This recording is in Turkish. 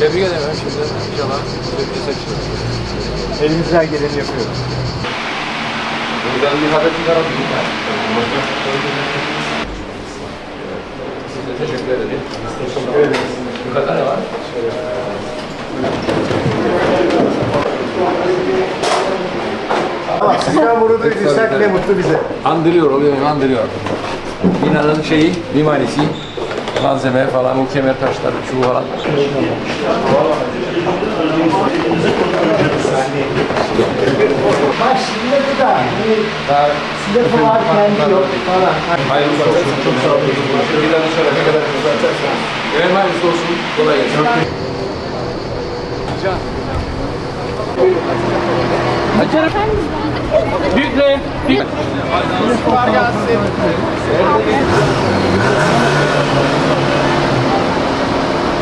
Tebrik ederim şimdi. İnşallah sürpriz seçilir. Elimizden geleni yapıyoruz. Buradan bir haber çıkaralım. Size teşekkür ederim. Teşekkür ederiz. Yukarıda ne var? Sizden bunu duyduysak ne mutlu bize. Andırıyor, oluyor, andırıyor. Binanın şeyi, mimarisi, malzeme falan, kemer taşları, çubuğu falan. Bak şimdi bu da. Size falan kendi yok falan. Hayırlısı olsun. Çok sağ olun. Bir daha dışarı ne kadar açarsanız. Evet, hayırlısı olsun. Kolay gelsin. Büyükle. Büyük. Var gelsin.